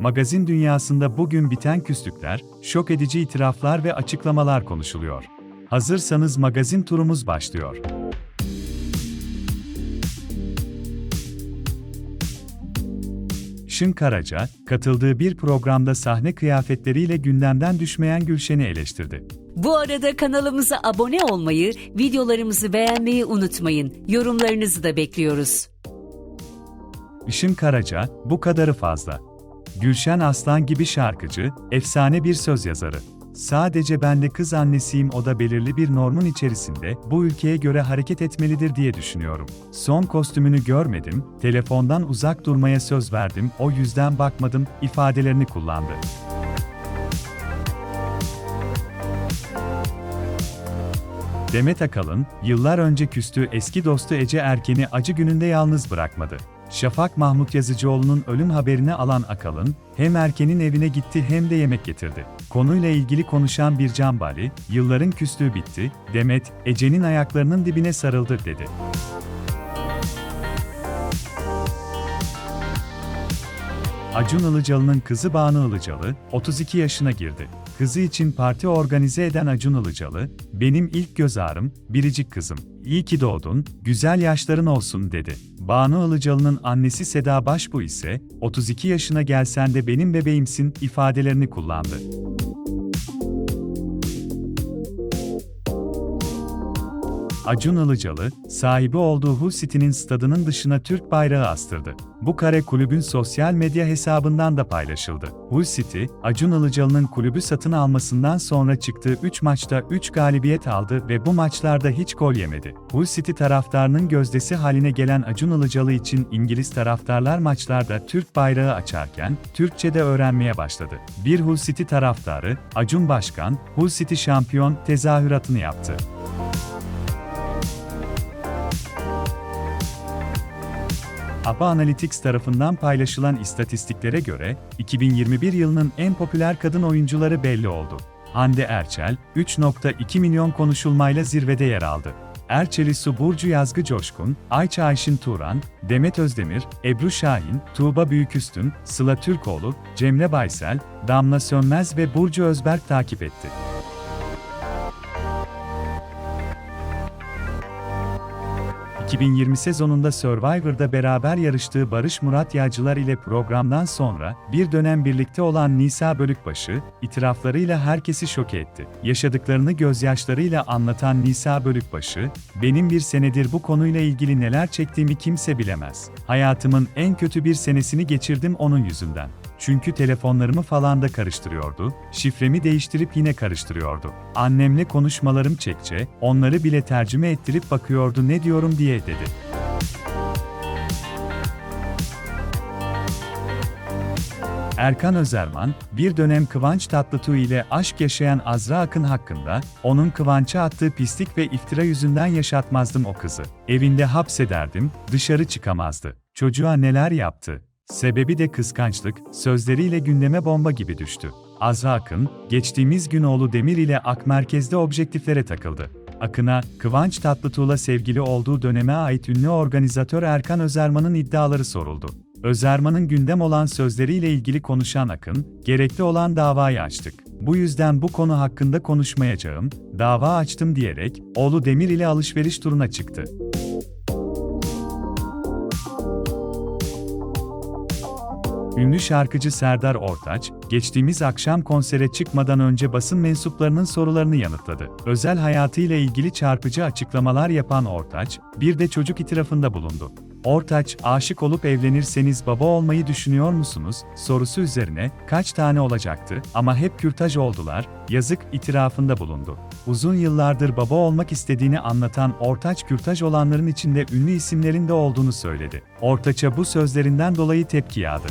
Magazin dünyasında bugün biten küslükler, şok edici itiraflar ve açıklamalar konuşuluyor. Hazırsanız magazin turumuz başlıyor. Şın Karaca, katıldığı bir programda sahne kıyafetleriyle gündemden düşmeyen Gülşen'i eleştirdi. Bu arada kanalımıza abone olmayı, videolarımızı beğenmeyi unutmayın. Yorumlarınızı da bekliyoruz. Işın Karaca, bu kadarı fazla. Gülşen Aslan gibi şarkıcı, efsane bir söz yazarı. Sadece ben de kız annesiyim o da belirli bir normun içerisinde bu ülkeye göre hareket etmelidir diye düşünüyorum. Son kostümünü görmedim, telefondan uzak durmaya söz verdim, o yüzden bakmadım ifadelerini kullandı. Demet Akalın, yıllar önce küstüğü eski dostu Ece Erken'i acı gününde yalnız bırakmadı. Şafak Mahmut Yazıcıoğlu'nun ölüm haberini alan Akalın, hem Erken'in evine gitti hem de yemek getirdi. Konuyla ilgili konuşan bir Bali, yılların küslüğü bitti, Demet, Ece'nin ayaklarının dibine sarıldı dedi. Acun Ilıcalı'nın kızı Banu Ilıcalı, 32 yaşına girdi. Kızı için parti organize eden Acun Ilıcalı, benim ilk göz ağrım, biricik kızım. İyi ki doğdun, güzel yaşların olsun dedi. Banu Ilıcalı'nın annesi Seda Başbu ise, 32 yaşına gelsen de benim bebeğimsin ifadelerini kullandı. Acun Ilıcalı, sahibi olduğu Hull City'nin stadının dışına Türk bayrağı astırdı. Bu kare kulübün sosyal medya hesabından da paylaşıldı. Hull City, Acun Ilıcalı'nın kulübü satın almasından sonra çıktığı 3 maçta 3 galibiyet aldı ve bu maçlarda hiç gol yemedi. Hull City taraftarının gözdesi haline gelen Acun Ilıcalı için İngiliz taraftarlar maçlarda Türk bayrağı açarken, Türkçe de öğrenmeye başladı. Bir Hull City taraftarı, Acun Başkan, Hull City şampiyon tezahüratını yaptı. APA Analytics tarafından paylaşılan istatistiklere göre, 2021 yılının en popüler kadın oyuncuları belli oldu. Hande Erçel, 3.2 milyon konuşulmayla zirvede yer aldı. Erçeli Su Burcu Yazgı Coşkun, Ayça Ayşin Turan, Demet Özdemir, Ebru Şahin, Tuğba Büyüküstün, Sıla Türkoğlu, Cemre Baysel, Damla Sönmez ve Burcu Özberk takip etti. ...2020 sezonunda Survivor'da beraber yarıştığı Barış Murat Yağcılar ile programdan sonra... ...bir dönem birlikte olan Nisa Bölükbaşı... ...itiraflarıyla herkesi şok etti. Yaşadıklarını gözyaşlarıyla anlatan Nisa Bölükbaşı... ...benim bir senedir bu konuyla ilgili neler çektiğimi kimse bilemez. Hayatımın en kötü bir senesini geçirdim onun yüzünden. Çünkü telefonlarımı falan da karıştırıyordu, şifremi değiştirip yine karıştırıyordu. Annemle konuşmalarım çekçe, onları bile tercüme ettirip bakıyordu ne diyorum diye dedi. Erkan Özerman, bir dönem Kıvanç Tatlıtuğ ile aşk yaşayan Azra Akın hakkında, onun Kıvanç'a attığı pislik ve iftira yüzünden yaşatmazdım o kızı. Evinde hapsederdim, dışarı çıkamazdı. Çocuğa neler yaptı? Sebebi de kıskançlık, sözleriyle gündeme bomba gibi düştü. Azra Akın, geçtiğimiz gün oğlu Demir ile Ak Merkez'de objektiflere takıldı. Akın'a, Kıvanç Tatlıtuğ'la sevgili olduğu döneme ait ünlü organizatör Erkan Özerman'ın iddiaları soruldu. Özerman'ın gündem olan sözleriyle ilgili konuşan Akın, gerekli olan davayı açtık. Bu yüzden bu konu hakkında konuşmayacağım, dava açtım diyerek, oğlu Demir ile alışveriş turuna çıktı. Ünlü şarkıcı Serdar Ortaç, geçtiğimiz akşam konsere çıkmadan önce basın mensuplarının sorularını yanıtladı. Özel hayatıyla ilgili çarpıcı açıklamalar yapan Ortaç, bir de çocuk itirafında bulundu. Ortaç, aşık olup evlenirseniz baba olmayı düşünüyor musunuz? sorusu üzerine, kaç tane olacaktı ama hep kürtaj oldular, yazık itirafında bulundu. Uzun yıllardır baba olmak istediğini anlatan Ortaç kürtaj olanların içinde ünlü isimlerin de olduğunu söyledi. Ortaç'a bu sözlerinden dolayı tepki yağdı.